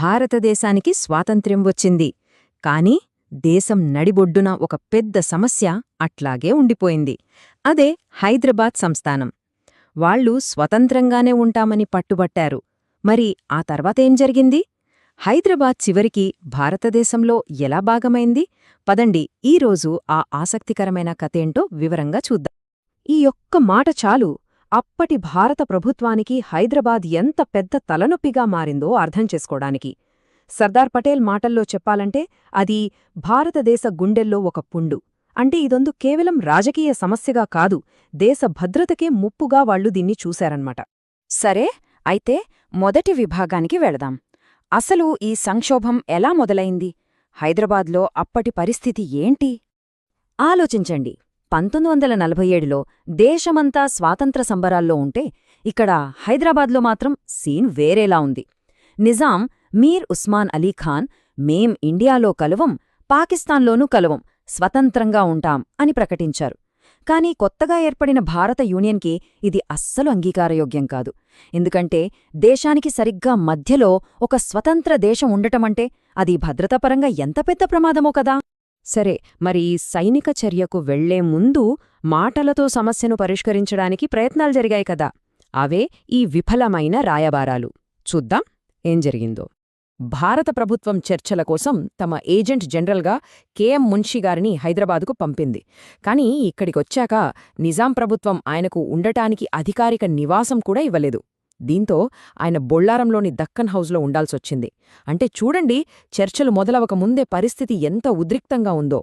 భారతదేశానికి స్వాతంత్ర్యం వచ్చింది. కాని దేశం నడిబొడ్డున ఒక పెద్ద సమస్య అట్లాగే ఉండిపోయింది. అదే హైదరాబాద్ సంస్థానం. వాళ్ళు స్వతంత్రంగానే ఉంటామని పట్టుబట్టారు. మరి ఆ తర్వాతేం జరిగింది? హైదరాబాద్ చివరికి భారతదేశంలో ఎలా భాగమైంది? పదండి ఈరోజు ఆ ఆసక్తికరమైన కథేంటో వివరంగా చూద్దాం. ఈ ఒక్క మాట చాలు. అప్పటి భారత ప్రభుత్వానికి హైదరాబాద్ ఎంత పెద్ద తలనొప్పిగా మారిందో అర్థం చేసుకోడానికి సర్దార్ పటేల్ మాటల్లో చెప్పాలంటే అది భారతదేశ గుండెల్లో ఒక పుండు. అంటే ఇదొందు కేవలం రాజకీయ సమస్యగా కాదు దేశ భద్రతకే ముప్పుగా వాళ్ళు దీన్ని చూశారన్నమాట. సరే అయితే మొదటి విభాగానికి వెళదాం. అసలు ఈ సంక్షోభం ఎలా మొదలైంది? హైదరాబాద్లో అప్పటి పరిస్థితి ఏంటి? ఆలోచించండి. పంతొమ్మిది వందల నలభై ఏడులో దేశమంతా స్వాతంత్ర సంబరాల్లో ఉంటే ఇక్కడ హైదరాబాద్లో మాత్రం సీన్ వేరేలా ఉంది. నిజాం మీర్ ఉస్మాన్ అలీ ఖాన్ మేం ఇండియాలో కలువం పాకిస్తాన్లోనూ కలువం స్వతంత్రంగా ఉంటాం అని ప్రకటించారు. కానీ కొత్తగా ఏర్పడిన భారత యూనియన్కి ఇది అస్సలు అంగీకారయోగ్యం కాదు. ఎందుకంటే దేశానికి సరిగ్గా మధ్యలో ఒక స్వతంత్ర దేశం ఉండటమంటే అది భద్రతాపరంగా ఎంత పెద్ద ప్రమాదమో కదా! సరే మరి ఈ సైనిక చర్యకు వెళ్ళే ముందు మాటలతో సమస్యను పరిష్కరించడానికి ప్రయత్నాలు జరిగాయి కదా. అవే ఈ విఫలమైన రాయబారాలు. చూద్దాం ఏం జరిగిందో. భారత ప్రభుత్వం చర్చల కోసం తమ ఏజెంట్ జనరల్గా కెఎం మున్షిగారిని హైదరాబాదుకు పంపింది. కాని ఇక్కడికొచ్చాక నిజాం ప్రభుత్వం ఆయనకు ఉండటానికి అధికారిక నివాసం కూడా ఇవ్వలేదు. దీంతో ఆయన బొళ్ళారంలోని దక్కన్ హౌస్లో ఉండాల్సొచ్చింది. అంటే చూడండి చర్చలు మొదలవక ముందే పరిస్థితి ఎంత ఉద్రిక్తంగా ఉందో.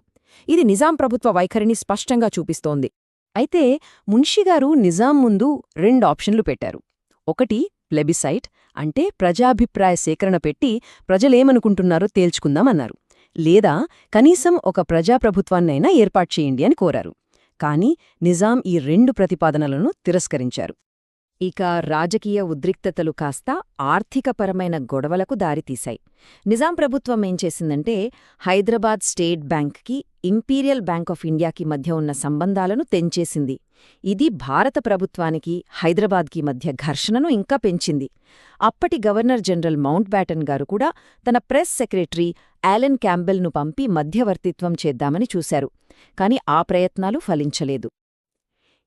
ఇది నిజాం ప్రభుత్వ వైఖరిని స్పష్టంగా చూపిస్తోంది. అయితే మున్షిగారు నిజాం ముందు రెండు ఆప్షన్లు పెట్టారు. ఒకటి ప్లెబిసైట్ అంటే ప్రజాభిప్రాయ సేకరణ పెట్టి ప్రజలేమనుకుంటున్నారో తేల్చుకుందామన్నారు. లేదా కనీసం ఒక ప్రజాప్రభుత్వాన్నైనా ఏర్పాటు చేయండి అని కోరారు. కాని నిజాం ఈ రెండు ప్రతిపాదనలను తిరస్కరించారు. ఇక రాజకీయ ఉద్రిక్తతలు కాస్త ఆర్థికపరమైన గొడవలకు దారితీశాయి. నిజాం ప్రభుత్వం ఏం చేసిందంటే హైదరాబాద్ స్టేట్ బ్యాంక్కి ఇంపీరియల్ బ్యాంక్ ఆఫ్ ఇండియాకి మధ్య ఉన్న సంబంధాలను తెంచేసింది. ఇది భారత ప్రభుత్వానికి హైదరాబాద్కి మధ్య ఘర్షణను ఇంకా పెంచింది. అప్పటి గవర్నర్ జనరల్ మౌంట్ బ్యాటన్ గారు కూడా తన ప్రెస్ సెక్రటరీ యాలెన్ క్యాంబెల్ను పంపి మధ్యవర్తిత్వం చేద్దామని చూశారు. కాని ఆ ప్రయత్నాలు ఫలించలేదు.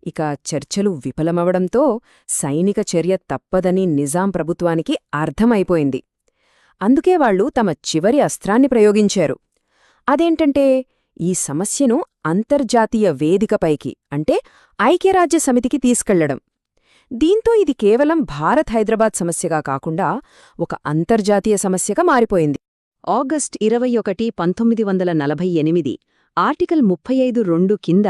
ఇక చర్చలు విఫలమవడంతో సైనిక చర్య తప్పదని నిజాం ప్రభుత్వానికి అర్థమైపోయింది. అందుకే వాళ్ళు తమ చివరి అస్త్రాన్ని ప్రయోగించారు. అదేంటంటే ఈ సమస్యను అంతర్జాతీయ వేదికపైకి అంటే ఐక్యరాజ్య సమితికి తీసుకెళ్ళడం. దీంతో ఇది కేవలం భారత్ హైదరాబాద్ సమస్యగా కాకుండా ఒక అంతర్జాతీయ సమస్యగా మారిపోయింది. ఆగస్ట్ ఇరవై ఒకటి పంతొమ్మిది వందల నలభై ఎనిమిది ఆర్టికల్ ముప్పై ఐదు రెండు కింద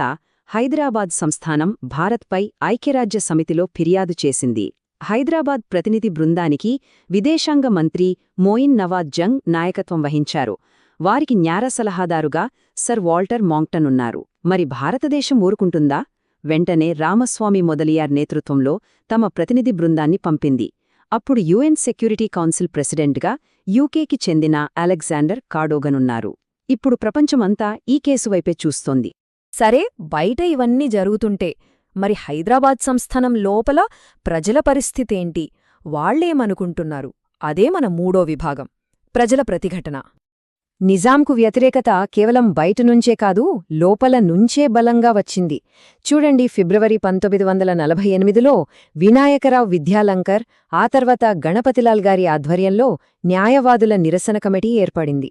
హైదరాబాద్ సంస్థానం భారత్పై ఐక్యరాజ్య సమితిలో ఫిర్యాదు చేసింది. హైదరాబాద్ ప్రతినిధి బృందానికి విదేశాంగ మంత్రి మోయిన్ నవాజ్ జంగ్ నాయకత్వం వహించారు. వారికి న్యార సలహాదారుగా సర్ వాల్టర్ మాంక్టన్ ఉన్నారు మరి భారతదేశం ఊరుకుంటుందా? వెంటనే రామస్వామి మొదలియార్ నేతృత్వంలో తమ ప్రతినిధి బృందాన్ని పంపింది. అప్పుడు యుఎన్ సెక్యూరిటీ కౌన్సిల్ ప్రెసిడెంట్గా యూకేకి చెందిన అలెగ్జాండర్ కాడోగనున్నారు. ఇప్పుడు ప్రపంచమంతా ఈ కేసువైపే చూస్తోంది. సరే బయట ఇవన్నీ జరుగుతుంటే మరి హైదరాబాద్ సంస్థానం లోపల ప్రజల పరిస్థితేంటి? వాళ్ళేమనుకుంటున్నారు అదే మన మూడో విభాగం ప్రజల ప్రతిఘటన. నిజాంకు వ్యతిరేకత కేవలం బయటనుంచే కాదు లోపల నుంచే బలంగా వచ్చింది. చూడండి ఫిబ్రవరి పంతొమ్మిది వందల నలభై ఎనిమిదిలో వినాయకరావు విద్యాలంకర్ ఆ తర్వాత గణపతిలాల్ గారి ఆధ్వర్యంలో న్యాయవాదుల నిరసన కమిటీ ఏర్పడింది.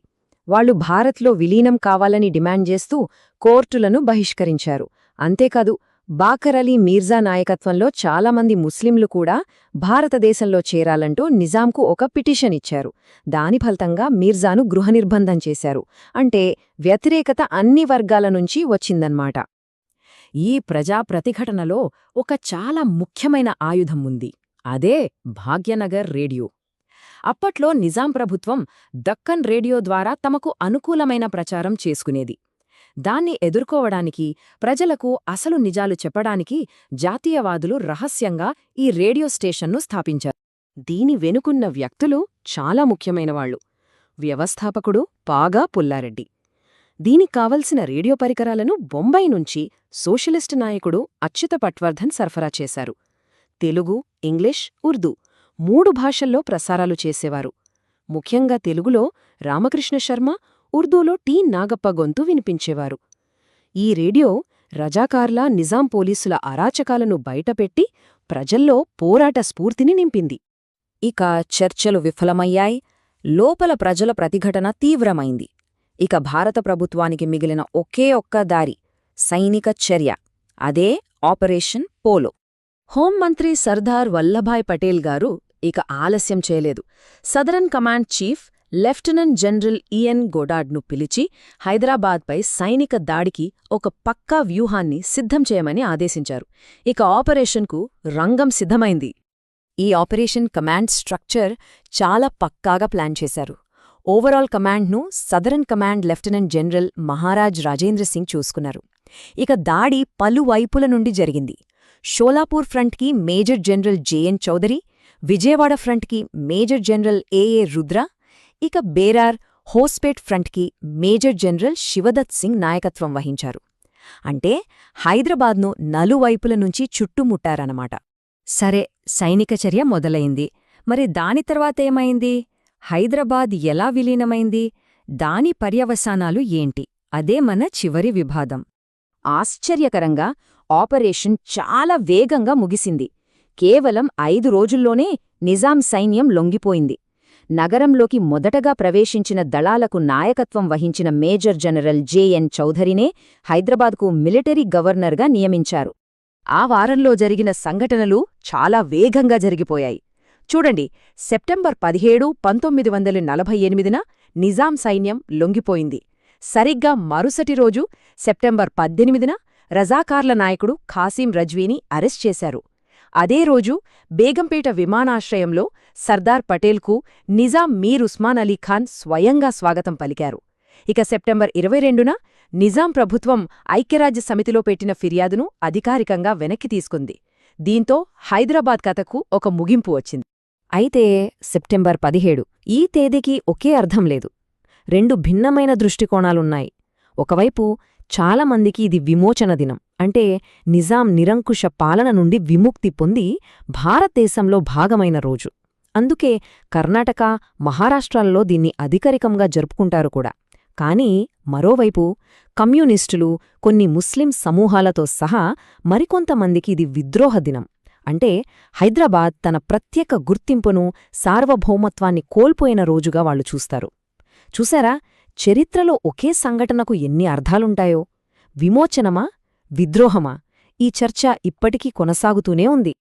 వాళ్ళు భారత్లో విలీనం కావాలని డిమాండ్ చేస్తూ కోర్టులను బహిష్కరించారు. అంతేకాదు బాకర్ అలీ మీర్జా నాయకత్వంలో చాలామంది ముస్లింలు కూడా భారతదేశంలో చేరాలంటూ నిజాంకు ఒక పిటిషన్ ఇచ్చారు. దాని ఫలితంగా మీర్జాను గృహనిర్బంధం చేశారు. అంటే వ్యతిరేకత అన్ని వర్గాల నుంచి వచ్చిందన్నమాట. ఈ ప్రజాప్రతిఘటనలో ఒక చాలా ముఖ్యమైన ఆయుధం ఉంది. అదే భాగ్యనగర్ రేడియో. అప్పట్లో నిజాం ప్రభుత్వం దక్కన్ రేడియో ద్వారా తమకు అనుకూలమైన ప్రచారం చేసుకునేది. దాన్ని ఎదుర్కోవడానికి ప్రజలకు అసలు నిజాలు చెప్పడానికి జాతీయవాదులు రహస్యంగా ఈ రేడియో స్టేషన్ను స్థాపించారు. దీని వెనుకున్న వ్యక్తులు చాలా ముఖ్యమైనవాళ్ళు వ్యవస్థాపకుడు పాగా పుల్లారెడ్డి. దీనికి కావలసిన రేడియో పరికరాలను బొంబాయి నుంచి సోషలిస్టు నాయకుడు అచ్యుత పట్వర్ధన్ సరఫరా చేశారు. తెలుగు ఇంగ్లీష్ ఉర్దూ మూడు భాషల్లో ప్రసారాలు చేసేవారు. ముఖ్యంగా తెలుగులో రామకృష్ణ శర్మ ఉర్దూలో టి నాగప్ప గొంతు వినిపించేవారు. ఈ రేడియో రజాకార్ల నిజాం పోలీసుల అరాచకాలను బయటపెట్టి ప్రజల్లో పోరాట స్ఫూర్తిని నింపింది. ఇక చర్చలు విఫలమయ్యాయి. లోపల ప్రజల ప్రతిఘటన తీవ్రమైంది. ఇక భారత ప్రభుత్వానికి మిగిలిన ఒకే ఒక్క దారి సైనిక చర్య. అదే ఆపరేషన్ పోలో. హోంమంత్రి సర్దార్ వల్లభాయ్ పటేల్ గారు ఇక ఆలస్యం చేయలేదు. Southern command chief lieutenant general E N గోడాడ్ను పిలిచి హైదరాబాద్పై సైనిక దాడికి ఒక పక్కా వ్యూహాన్ని సిద్ధం చేయమని ఆదేశించారు. ఇక ఆపరేషన్కు రంగం సిద్ధమైంది. ఈ ఆపరేషన్ కమాండ్ స్ట్రక్చర్ చాలా పక్కాగా ప్లాన్ చేశారు. Overall కమాండ్ను southern command lieutenant general Maharaj Rajendra Singh చూసుకున్నారు. ఇక దాడి పలు వైపుల నుండి జరిగింది. షోలాపూర్ ఫ్రంట్కి major general J N Chaudhari Vijayawada ఫ్రంట్కి మేజర్ జనరల్ ఏఏ రుద్ర ఇక బేరార్ హోస్పేట్ ఫ్రంట్కి మేజర్ జనరల్ శివదత్ సింగ్ నాయకత్వం వహించారు. అంటే హైదరాబాద్ను నలువైపుల నుంచి చుట్టుముట్టారన్నమాట. సరే సైనిక చర్య మొదలైంది. మరి దాని తర్వాతేమైంది హైదరాబాద్ ఎలా విలీనమైంది? దాని పర్యవసానాలు ఏంటి? అదే మన చివరి విభాదం ఆశ్చర్యకరంగా ఆపరేషన్ చాలా వేగంగా ముగిసింది. కేవలం ఐదు రోజుల్లోనే నిజాం సైన్యం లొంగిపోయింది. నగరంలోకి మొదటగా ప్రవేశించిన దళాలకు నాయకత్వం వహించిన మేజర్ జనరల్ జేఎన్ చౌధరినే హైదరాబాద్కు మిలిటరీ గవర్నర్గా నియమించారు. ఆ వారంలో జరిగిన సంఘటనలు చాలా వేగంగా జరిగిపోయాయి. చూడండి సెప్టెంబర్ పదిహేడు పంతొమ్మిది వందల నలభై ఎనిమిదిన నిజాం సైన్యం లొంగిపోయింది. సరిగ్గా మరుసటి రోజు సెప్టెంబర్ పద్దెనిమిదిన రజాకార్ల నాయకుడు ఖాసీం రజ్వీని అరెస్ట్ చేశారు. అదే రోజు బేగంపేట విమానాశ్రయంలో సర్దార్ పటేల్కు నిజాం మీర్ ఉస్మాన్ అలీ ఖాన్ స్వయంగా స్వాగతం పలికారు. ఇక సెప్టెంబర్ ఇరవై రెండున నిజాం ప్రభుత్వం ఐక్యరాజ్య సమితిలో పెట్టిన ఫిర్యాదును అధికారికంగా వెనక్కి తీసుకుంది. దీంతో హైదరాబాద్ కథకు ఒక ముగింపు వచ్చింది. అయితే సెప్టెంబర్ పదిహేడు ఈ తేదీకి ఒకే అర్థం లేదు. రెండు భిన్నమైన దృష్టికోణాలున్నాయి. ఒకవైపు చాలామందికి ఇది విమోచన దినం. అంటే నిజాం నిరంకుశ పాలన నుండి విముక్తి పొంది భారతదేశంలో భాగమైన రోజు. అందుకే కర్ణాటక మహారాష్ట్రాల్లో దీన్ని అధికారికంగా జరుపుకుంటారు కూడా. కానీ మరోవైపు కమ్యూనిస్టులు కొన్ని ముస్లిం సమూహాలతో సహా మరికొంతమందికి ఇది విద్రోహ దినం. అంటే హైదరాబాద్ తన ప్రత్యేక గుర్తింపును సార్వభౌమత్వాన్ని కోల్పోయిన రోజుగా వాళ్ళు చూస్తారు. చూసారా చరిత్రలో ఒకే సంఘటనకు ఎన్ని అర్థాలుంటాయో? విమోచనమా? విద్రోహమా? ఈ చర్చ ఇప్పటికీ కొనసాగుతూనే ఉంది.